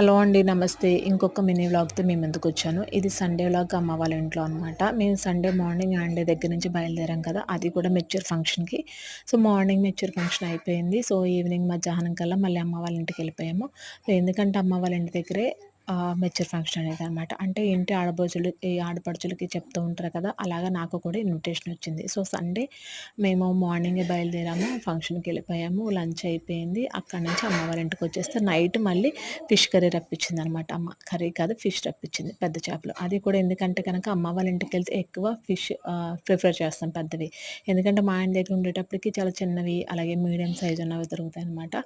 Hello అండి నమస్తే. ఇంకొక మినీ వ్లాగ్తో మేము ముందుకు వచ్చాను. ఇది సండే వ్లాగ్ అమ్మ వాళ్ళ ఇంట్లో అనమాట మేము సండే మార్నింగ్ అండే దగ్గర నుంచి బయలుదేరాం కదా అది కూడా మెచ్యూర్ ఫంక్షన్కి సో మార్నింగ్ మెచ్యూర్ ఫంక్షన్ అయిపోయింది. సో ఈవినింగ్ మధ్యాహ్నం కల్లా మళ్ళీ అమ్మ వాళ్ళ ఇంటికి వెళ్ళిపోయాము. ఎందుకంటే అమ్మ వాళ్ళ ఇంటి దగ్గరే మెచ్యూర్ ఫంక్షన్ అనేది అనమాట అంటే ఇంటి ఆడపడుచులు ఈ ఆడపడుచులకి చెప్తూ ఉంటారు కదా అలాగా నాకు కూడా ఇన్విటేషన్ వచ్చింది. సో సండే మేము మార్నింగే బయలుదేరాము ఫంక్షన్కి వెళ్ళిపోయాము లంచ్ అయిపోయింది. అక్కడ నుంచి అమ్మ వాళ్ళ ఇంటికి వచ్చేస్తే నైట్ మళ్ళీ ఫిష్ కర్రీ రప్పించింది అనమాట అమ్మ కర్రీ కాదు ఫిష్ రప్పించింది పెద్ద చేపలు. అది కూడా ఎందుకంటే కనుక అమ్మ వాళ్ళ ఇంటికి వెళ్తే ఎక్కువ ఫిష్ ప్రిఫర్ చేస్తాం పెద్దవి. ఎందుకంటే మా ఆయన దగ్గర ఉండేటప్పటికి చాలా చిన్నవి అలాగే మీడియం సైజ్ ఉన్నవి దొరుకుతాయి అనమాట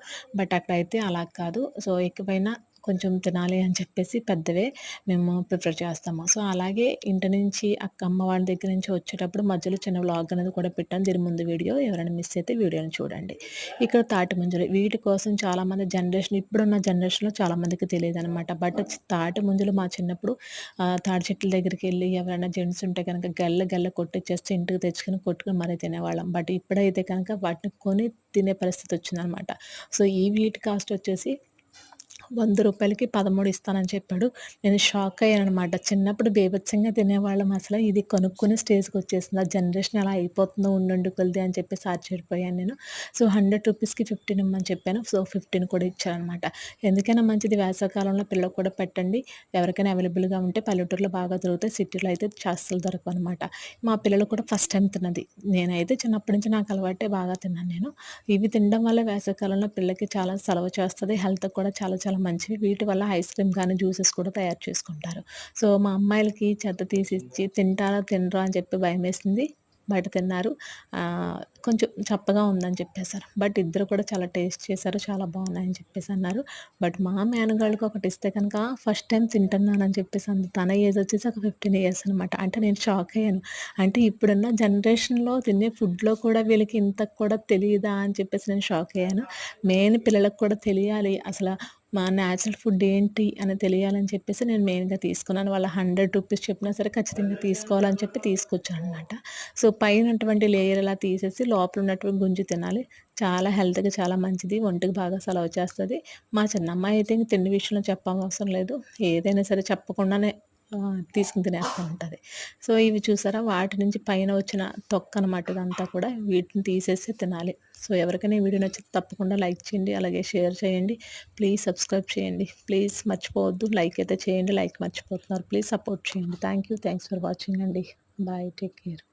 బట్ అక్కడైతే అలా కాదు. సో ఎక్కువైనా కొంచెం తినాలి అని చెప్పేసి పెద్దవే మేము ప్రిఫర్ చేస్తాము. సో అలాగే ఇంటి నుంచి అక్క అమ్మ వాళ్ళ దగ్గర నుంచి వచ్చేటప్పుడు మధ్యలో చిన్న వ్లాగ్ అనేది కూడా పెట్టాను. దీని ముందు వీడియో ఎవరైనా మిస్ అయితే వీడియోని చూడండి. ఇక్కడ తాటి ముంజలు వీటి కోసం చాలామంది జనరేషన్ ఇప్పుడున్న జనరేషన్లో చాలామందికి తెలియదు అనమాట బట్ తాటి ముంజలు మా చిన్నప్పుడు తాటి చెట్ల దగ్గరికి వెళ్ళి ఎవరైనా జెంట్స్ ఉంటే కనుక గల్ల గల్ల కొట్టిచ్చేస్తే ఇంటికి తెచ్చుకొని కొట్టుకుని మరీ తినేవాళ్ళం. బట్ ఇప్పుడైతే కనుక వాటిని కొని తినే పరిస్థితి వచ్చిందనమాట సో ఈ వీటి కాస్ట్ వచ్చేసి వంద రూపాయలకి పదమూడు ఇస్తానని చెప్పాడు. నేను షాక్ అయ్యాను అనమాట చిన్నప్పుడు బేభత్సంగా తినేవాళ్ళం అసలు. ఇది కొనుక్కునే స్టేజ్కి వచ్చేసింది. ఆ జనరేషన్ ఎలా అయిపోతుందో ఉండండి కొలిది అని చెప్పి ఆశ్చర్యపోయాను నేను. సో హండ్రెడ్ రూపీస్కి ఫిఫ్టీన్ ఇమ్మని చెప్పాను. సో ఫిఫ్టీన్ కూడా ఇచ్చారనమాట ఎందుకైనా మంచిది. వేసవకాలంలో పిల్లలు కూడా పెట్టండి. ఎవరికైనా అవైలబుల్గా ఉంటే పల్లెటూరులో బాగా దొరుకుతాయి. సిటీలో అయితే చేస్తలు దొరకవు అనమాట మా పిల్లలు కూడా ఫస్ట్ టైం తిన్నది. నేనైతే చిన్నప్పటి నుంచి నాకు అలవాటే బాగా తిన్నాను నేను. ఇవి తినడం వల్ల వేసవకాలంలో పిల్లలకి చాలా సెలవు చేస్తుంది. హెల్త్ కూడా చాలా చాలా చాలా మంచివి వీటి వల్ల ఐస్ క్రీమ్ కానీ జ్యూసెస్ కూడా తయారు చేసుకుంటారు. సో మా అమ్మాయిలకి చెత్త తీసిచ్చి తింటారా తినరా అని చెప్పి భయం వేసింది బయట తిన్నారు. కొంచెం చప్పగా ఉందని చెప్పేశారు. బట్ ఇద్దరు కూడా చాలా టేస్ట్ చేశారు చాలా బాగున్నాయని చెప్పేసి అన్నారు. బట్ మా మేనగాళ్ళకి ఒకటి ఇస్తే కనుక ఫస్ట్ టైం తింటున్నానని చెప్పేసి అంది. తన ఏజ్ వచ్చేసి ఒక ఫిఫ్టీన్ ఇయర్స్ అనమాట అంటే నేను షాక్ అయ్యాను. అంటే ఇప్పుడున్న జనరేషన్లో తినే ఫుడ్లో కూడా వీళ్ళకి ఇంత కూడా తెలియదా అని చెప్పేసి నేను షాక్ అయ్యాను. మెయిన్ పిల్లలకు కూడా తెలియాలి. అసలు మా న్యాచురల్ ఫుడ్ ఏంటి అని తెలియాలని చెప్పేసి నేను మెయిన్గా తీసుకున్నాను. వాళ్ళ హండ్రెడ్ రూపీస్ చెప్పినా సరే ఖచ్చితంగా తీసుకోవాలని చెప్పి తీసుకొచ్చాను అనమాట సో పైనటువంటి లేయర్ అలా తీసేసి లోపల ఉన్నటువంటి గుంజు తినాలి. చాలా హెల్త్కి చాలా మంచిది. ఒంటికి బాగా సెలవు చేస్తుంది. మా చిన్నమ్మాయి అయితే తిండి విషయంలో చెప్పవసరం లేదు. ఏదైనా సరే చెప్పకుండానే తీసుకుని తినేస్తూ ఉంటుంది. సో ఇవి చూసారా? వాటి నుంచి పైన వచ్చిన తొక్క అనమాట ఇదంతా కూడా వీటిని తీసేసి తినాలి. సో ఎవరికైనా వీడియో నచ్చితే తప్పకుండా లైక్ చేయండి అలాగే షేర్ చేయండి. ప్లీజ్ సబ్స్క్రైబ్ చేయండి. ప్లీజ్ మర్చిపోవద్దు. లైక్ అయితే చేయండి లైక్ మర్చిపోతున్నారు. ప్లీజ్ సపోర్ట్ చేయండి. Thank you thanks for watching అండి. బాయ్. Take care.